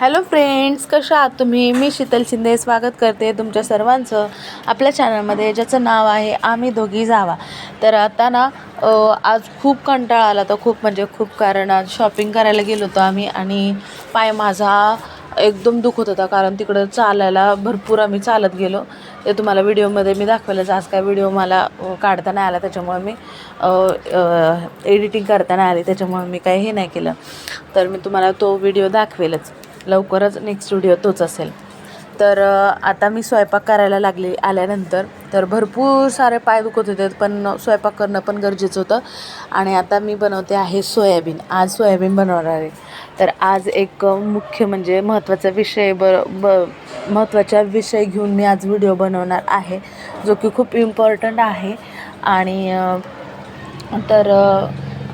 Hello friends कशा आहात तुम्ही? मी शीतल शिंदे स्वागत करते तुमच्या सर्वांचं आपल्या चॅनलमध्ये ज्याचं नाव आहे आम्ही दोघी जावा. तर आता ना आज खूप कंटाळा आला तर खूप म्हणजे खूप कारण आज शॉपिंग करायला गेलो होतो आम्ही आणि पाय माझा एकदम दुखत होता कारण तिकडं चालायला भरपूर आम्ही चालत गेलो. ते तुम्हाला व्हिडिओमध्ये मी दाखवलंच आज काय व्हिडिओ मला काढता नाही आला त्याच्यामुळे मी एडिटिंग करता नाही आली त्याच्यामुळे मी काही हे नाही केलं. तर मी तुम्हाला तो व्हिडिओ दाखवेलच. लवकरच नेक्स्ट व्हिडिओ तोच असेल. तर आता मी स्वयंपाक करायला लागले आल्यानंतर. तर भरपूर सारे पाय दुखत होते पण स्वयंपाक करणं पण गरजेचं होतं. आणि आता मी बनवते आहे सोयाबीन. आज सोयाबीन बनवणार आहे. तर आज एक मुख्य म्हणजे महत्त्वाचा विषय ब ब महत्त्वाचा विषय घेऊन मी आज व्हिडिओ बनवणार आहे जो की खूप इम्पॉर्टंट आहे. आणि तर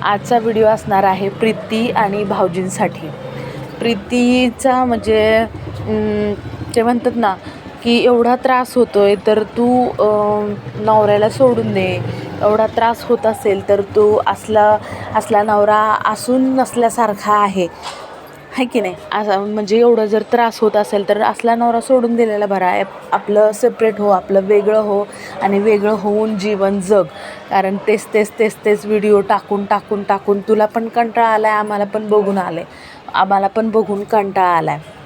आजचा व्हिडिओ असणार आहे प्रीती आणि भाऊजींसाठी. प्रीतीचा म्हणजे ते म्हणतात ना की एवढा त्रास होतो आहे तर तू नवऱ्याला सोडून दे. एवढा त्रास होत असेल तर तू असला असला नवरा असून नसल्यासारखा आहे. आहे की नाही? असं म्हणजे एवढं जर त्रास होत असेल तर असला नवरा सोडून दिलेला बरा आहे. आपलं सेपरेट हो आपलं वेगळं हो आणि वेगळं होऊन जीवन जग. कारण तेच तेच तेच तेच व्हिडिओ टाकून टाकून टाकून तुला पण कंटाळा आला आहे आम्हाला पण बघून आले आम्हाला पण बघून कंटाळा आला आहे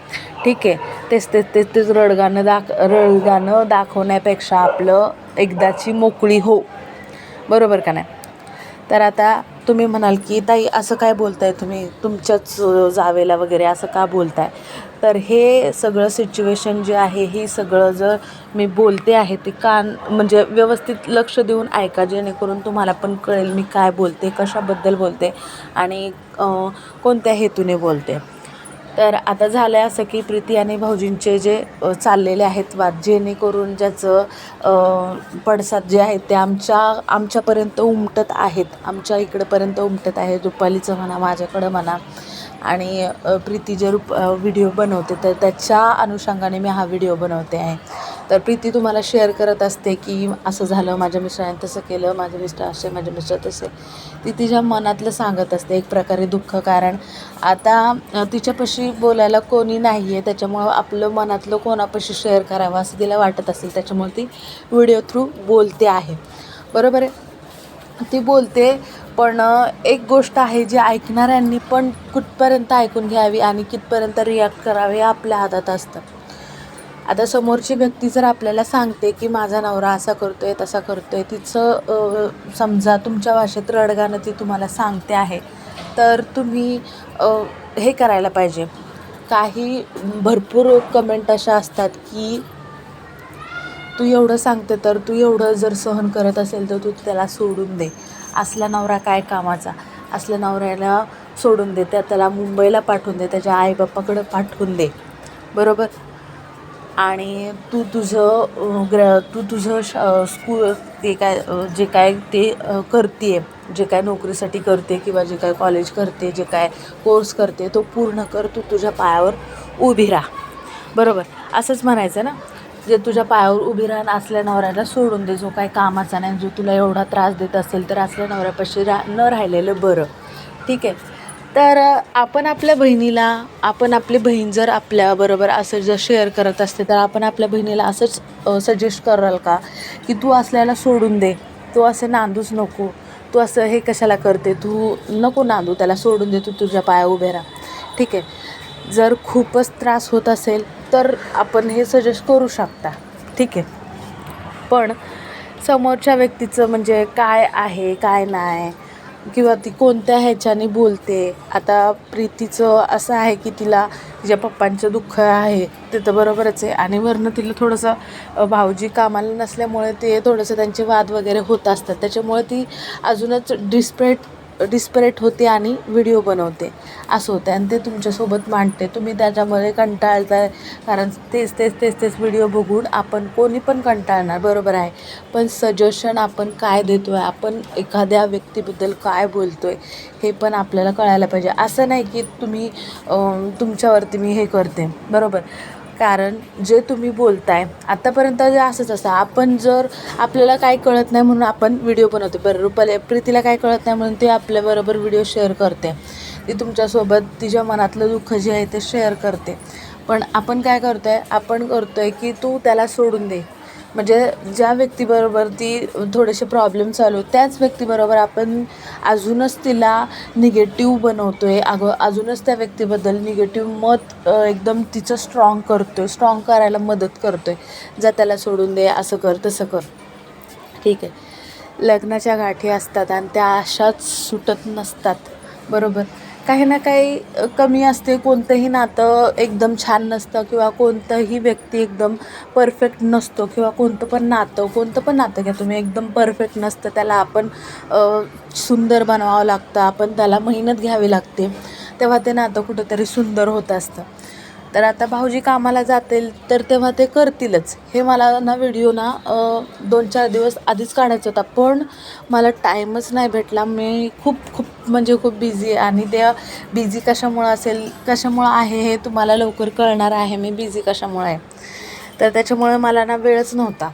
ठीक आहे. तेच तेच तेच तेच रडगाणं दाख रडगाणं दाखवण्यापेक्षा आपलं एकदाची मोकळी हो. बरोबर का नाही? तर आता तुम्ही म्हणाल की ताई असं काय बोलताय तुम्ही? तुमच्याच जावेला वगैरे असं का बोलताय? तर हे सगळं सिच्युएशन जे आहे हे सगळं जर मी बोलते आहे ते कान म्हणजे व्यवस्थित लक्ष देऊन ऐका जेणेकरून तुम्हाला पण कळेल मी काय बोलते कशाबद्दल बोलते आणि कोणत्या हेतूने बोलते. तर आता झालं आहे असं की प्रीती आणि भाऊजींचे जे चाललेले आहेत वाद जेणेकरून ज्याचं पडसाद जे आहेत ते आमच्या आमच्यापर्यंत उमटत आहेत. आमच्या इकडंपर्यंत उमटत आहे. रुपालीचं म्हणा माझ्याकडं म्हणा. आणि प्रीती जे रूप व्हिडिओ बनवते तर त्याच्या अनुषंगाने मी हा व्हिडिओ बनवते आहे. तर प्रीती तुम्हाला शेअर करत असते की असं झालं माझ्या मिस्टरांनी तसं केलं माझे मिस्टर असे माझे मिस्टर तसे. ती तिच्या मनातलं सांगत असते एक प्रकारे दुःख. कारण आता तिच्यापाशी बोलायला कोणी नाही आहे त्याच्यामुळं आपलं मनातलं कोणापाशी शेअर करावं असं तिला वाटत असेल. त्याच्यामुळे ती व्हिडिओ थ्रू बोलते आहे. बरोबर आहे? ती बोलते पण एक गोष्ट आहे जी ऐकणाऱ्यांनी पण कुठपर्यंत ऐकून घ्यावी आणि कितपर्यंत रिॲक्ट करावे हे आपल्या हातात असतं. आता समोरची व्यक्ती जर आपल्याला सांगते की माझा नवरा असा करतोय तसा करतोय तिचं समजा तुमच्या भाषेत रडगाणं ती तुम्हाला सांगते आहे तर तुम्ही हे करायला पाहिजे. काही भरपूर कमेंट अशा असतात की तू एवढं सांगते तर तू एवढं जर सहन करत असेल तर तू त्याला सोडून दे. असला नवरा काय कामाचा? असल्या नवऱ्याला सोडून दे त्या त्याला मुंबईला पाठवून दे त्याच्या आईबापाकडं पाठवून दे. बरोबर? आणि तू तुझं ग्र तू तुझं श स्कूल ते काय जे काय ते करते जे काय नोकरीसाठी करते किंवा जे काय कॉलेज करते जे काय कोर्स करते तो पूर्ण कर तू तुझ्या पायावर उभी राहा. बरोबर? असंच म्हणायचं ना? जे तुझ्या पायावर उभी राहून असल्या नवऱ्याला सोडून दे जो काही कामाचा नाही जो तुला एवढा त्रास देत असेल तर असल्या नवऱ्यापाशी रा न राहिलेलं बरं. ठीक आहे? तर आपण आपल्या बहिणीला आपण आपली बहीण जर आपल्याबरोबर असं जर शेअर करत असते तर आपण आपल्या बहिणीला असंच सजेस्ट कराल का? की तू असल्याला सोडून दे. तू असं नांदूच नको. तू असं हे कशाला करते? तू नको नांदू त्याला सोडून दे. तू तुझ्या पाया उभे राहा. ठीक आहे? जर खूपच त्रास होत असेल तर आपण हे सजेस्ट करू शकता. ठीक आहे? पण समोरच्या व्यक्तीचं म्हणजे काय आहे काय नाही? किंवा ती कोणत्या ह्याच्याने बोलते. आता प्रीतीचं असं आहे की तिला तिच्या पप्पांचं दुःख आहे ते तर बरोबरच आहे. आणि वरनं तिला थोडंसं भाऊजी कामाला नसल्यामुळे ते थोडंसं त्यांचे वाद वगैरे होत असतात. त्याच्यामुळे ती अजूनच डिस्परेट डिस्परेट होते आणि व्हिडिओ बनवते. असं होतं. आणि ते तुमच्यासोबत मांडते. तुम्ही त्याच्यामध्ये कंटाळताय. कारण तेच तेच तेच तेच व्हिडिओ बघून आपण कोणी पण कंटाळणार. बरोबर आहे. पण सजेशन आपण काय देतो आहे आपण एखाद्या व्यक्तीबद्दल काय बोलतो आहे हे पण आपल्याला कळायला पाहिजे. असं नाही की तुम्ही तुमच्यावरती मी हे करते. बरोबर? कारण जे तुम्ही बोलताय आतापर्यंत जे असंच असं आपण जर आपल्याला काय कळत नाही म्हणून आपण व्हिडिओ बनवतो बरं रुपाली प्रीतीला काय कळत नाही म्हणून ते आपल्याबरोबर व्हिडिओ शेअर करते. ती तुमच्यासोबत तिच्या मनातलं दुःख जे आहे ते शेअर करते. पण आपण काय करतो आहे आपण करतो आहे की तू त्याला सोडून दे. म्हणजे ज्या व्यक्तीबरोबर ती थोडेसे प्रॉब्लेम चालू त्याच व्यक्तीबरोबर आपण अजूनच तिला निगेटिव्ह बनवतो आहे अगं अजूनच त्या व्यक्तीबद्दल निगेटिव्ह मत एकदम तिचं स्ट्रॉंग करतो आहे स्ट्रॉंग करायला मदत करतो आहे जा त्याला सोडून दे असं कर तसं कर. ठीक आहे. लग्नाच्या गाठी असतात आणि त्या अशाच सुटत नसतात. बरोबर? काही ना काही कमी असते. कोणतंही नातं एकदम छान नसतं किंवा कोणतंही व्यक्ती एकदम परफेक्ट नसतो किंवा कोणतं पण नातं कोणतं पण नातं घ्या तुम्ही एकदम परफेक्ट नसतं. त्याला आपण सुंदर बनवावं लागतं. आपण त्याला मेहनत घ्यावी लागते. तेव्हा ते नातं कुठंतरी सुंदर होत असतं. तर आता भाऊजी कामाला जातील तर तेव्हा ते करतीलच. हे मला ना व्हिडिओ ना दोन चार दिवस आधीच काढायचा होता. पण मला टाईमच नाही भेटला. मी खूप खूप म्हणजे खूप बिझी आहे. आणि त्या बिझी कशामुळं असेल कशामुळं आहे हे तुम्हाला लवकर कळणार आहे. मी बिझी कशामुळं आहे. तर त्याच्यामुळे मला ना वेळच नव्हता.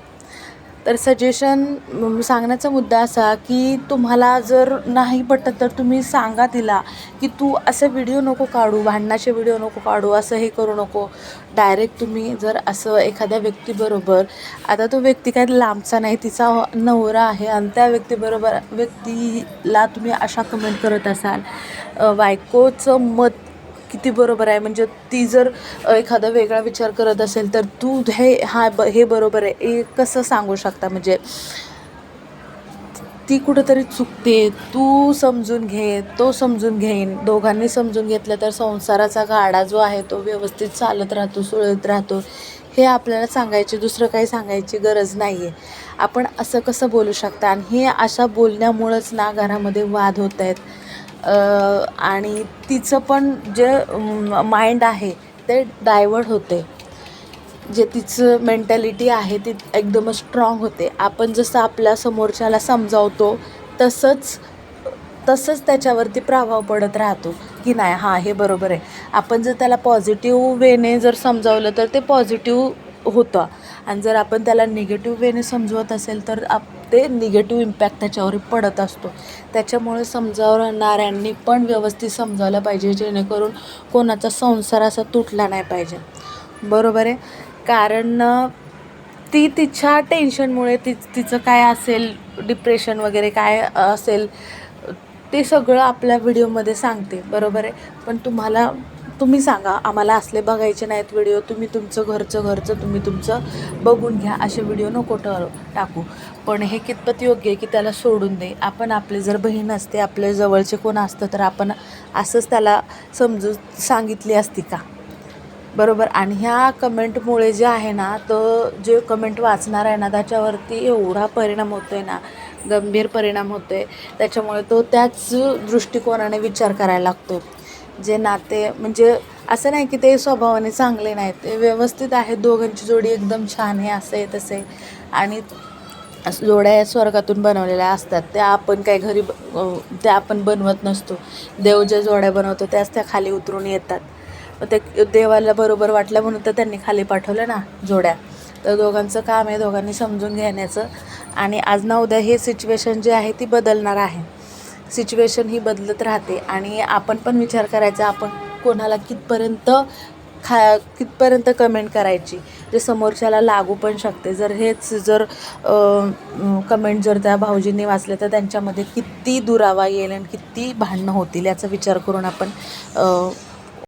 तर सजेशन सांगण्याचा मुद्दा असा की तुम्हाला जर नाही पटत तर तुम्ही सांगा तिला की तू असे व्हिडिओ नको काढू भांडणाचे व्हिडिओ नको काढू असं हे करू नको. डायरेक्ट तुम्ही जर असं एखाद्या व्यक्तीबरोबर आता तो व्यक्ती काय लांबचा नाही तिचा नवरा आहे आणि त्या व्यक्तीबरोबर व्यक्तीला तुम्ही अशा कमेंट करत असाल. बायकोचं मत किती बरोबर आहे. म्हणजे ती जर एखादा वेगळा विचार करत असेल तर तू हे हा ब हे बरोबर आहे. हे कसं सांगू शकता? म्हणजे ती कुठंतरी चुकते. तू समजून घे तो समजून घेईन. दोघांनी समजून घेतलं तर संसाराचा गाडा जो आहे तो व्यवस्थित चालत राहतो सुळत राहतो. हे आपल्याला सांगायचे दुसरं काही सांगायची गरज नाही आहे आपण असं कसं बोलू शकता? आणि हे अशा बोलण्यामुळंच ना घरामध्ये वाद होत आहेत. आणि तिचं पण जे माइंड आहे ते डायवर्ट होते. जे तिचं मेंटॅलिटी आहे ती एकदमच स्ट्रॉंग होते. आपण जसं आपल्या समोरच्याला समजावतो तसंच तसंच त्याच्यावरती प्रभाव पडत राहतो. की नाही हां हे बरोबर आहे. आपण जर त्याला पॉझिटिव्ह वेने जर समजावलं तर ते पॉझिटिव्ह होतं. आणि जर आपण त्याला निगेटिव्ह वेने समजवत असेल तर आप ते निगेटिव्ह इम्पॅक्ट त्याच्यावर पडत असतो. त्याच्यामुळे समजावणाऱ्यांनी पण व्यवस्थित समजावलं पाहिजे जेणेकरून कोणाचा संसार असा तुटला नाही पाहिजे. बरोबर आहे? कारण ती तिच्या टेन्शनमुळे ती तिचं काय असेल डिप्रेशन वगैरे काय असेल ते सगळं आपल्या व्हिडिओमध्ये सांगते. बरोबर आहे? पण तुम्हाला तुम्ही सांगा आम्हाला असले बघायचे नाहीत व्हिडिओ तुम्ही तुमचं घरचं घरचं तुम्ही तुमचं बघून घ्या असे व्हिडिओ नको ट टाकू. पण हे कितपत योग्य आहे की त्याला सोडून दे. आपण आपले जर बहीण असते आपले जवळचे कोण असतं तर आपण असंच त्याला समजू सांगितली असती का? बरोबर? आणि ह्या कमेंटमुळे जे आहे ना तर जे कमेंट वाचणार आहे ना त्याच्यावरती एवढा परिणाम होतो आहे ना गंभीर परिणाम होतो आहे त्याच्यामुळे तो त्याच दृष्टिकोनाने विचार करायला लागतो जे नाते म्हणजे असं नाही की ते स्वभावाने चांगले नाहीत. ते व्यवस्थित आहेत दोघांची जोडी एकदम छान आहे असं आहे तसे. आहे. आणि जोड्या या स्वर्गातून बनवलेल्या असतात. त्या आपण काय घरी त्या आपण बनवत नसतो. देव ज्या जोड्या बनवतो त्याच त्या खाली उतरून येतात. मग ते देवाला बरोबर वाटलं म्हणून तर त्यांनी खाली पाठवलं ना जोड्या. तर दोघांचं काम आहे दोघांनी समजून घेण्याचं. आणि आज ना उद्या हे सिच्युएशन जे आहे ती बदलणार आहे. सिच्युएशन ही बदलत राहते आणि आपण पण विचार करायचा आपण कोणाला कितपर्यंत खा कितपर्यंत कमेंट करायची? जे समोरच्याला लागू पण शकते. जर हेच जर कमेंट जर त्या भाऊजींनी वाचले तर त्यांच्यामध्ये किती दुरावा येईल आणि किती भांडणं होतील याचा विचार करून आपण